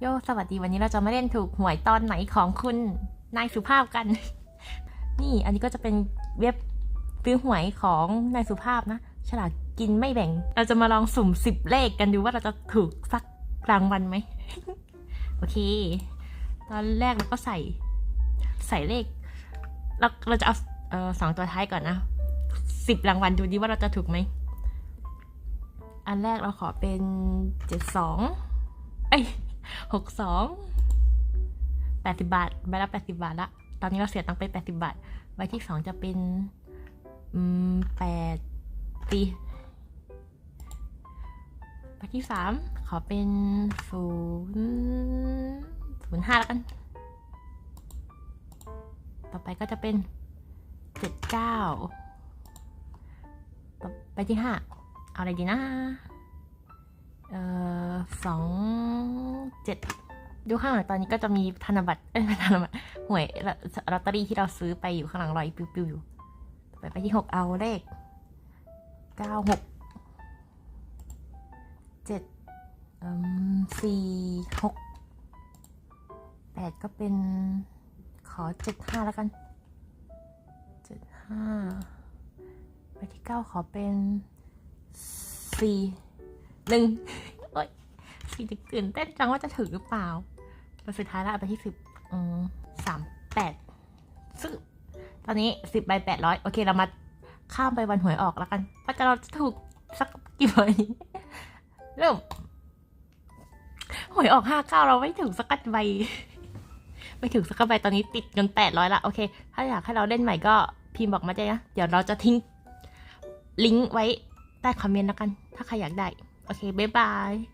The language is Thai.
โยสวัสดีวันนี้เราจะมาเล่นถูกหวยตอนไหนของคุณนายสุภาพกัน นี่อันนี้ก็จะเป็นเว็บซื้อหวยของนายสุภาพนะ ฉลากกินไม่แบ่ง เราจะมาลองสุ่มสิบเลขกันดูว่าเราจะถูกสักรางวัลไหม โอเค ตอนแรกเราก็ใส่ ใส่เลขเราเราจะเอาเออสองตัวท้ายก่อนนะสิบรางวัลดูดีว่าเราจะถูกไหม อันแรกเราขอเป็นเจ็ดสองเอ้ย หกสองแปดสิบาทใบละแปดสิบาทละ ตอนนี้เราเสียตังค์ไปแปดสิบาท ใบที่สองจะเป็น อืมแปดสี่ใบที่สามขอเป็นศูนย์ศูนย์ห้าแล้วกัน ต่อไปก็จะเป็นเจ็ดเก้าต่อไปที่ห้าเอาอะไรดีนะ เอ่อสอง 7ดูข้างหลังตอนนี้ก็จะมีธนบัตรเอ้ยธนบัตรหวยลอตเตอรี่ที่เราซื้อไปอยู่ข้างหลังรอยปิวปิวอยู่ไปไปที่ 6 เอาเลข 9 6 7อืม4 6หกแปดก็เป็นขอ 7 5 แล้วกัน 7 5 ไปที่ 9 ขอเป็น 4 1 สี่สิบตื่นเต้นจังว่าจะถึงหรือเปล่าแต่สุดท้ายแล้วเอาไปที่สิบสามแปดซึ่งตอนนี้สิบใบแปดร้อยโอเคเรามาข้ามไปวันหวยออกแล้วกันว่าจะเราจะถูกสักกี่ใบเริ่มหวยออกห้าเก้าเราไม่ถึงสักใบไม่ถึงสักใบตอนนี้ติดจนแปดร้อยละโอเค ถ้าอยากให้เราเล่นใหม่ก็พิมพ์บอกมาได้นะ เดี๋ยวเราจะทิ้งลิงก์ไว้ใต้คอมเมนต์แล้วกัน ถ้าใครอยากได้ โอเค บ๊ายบาย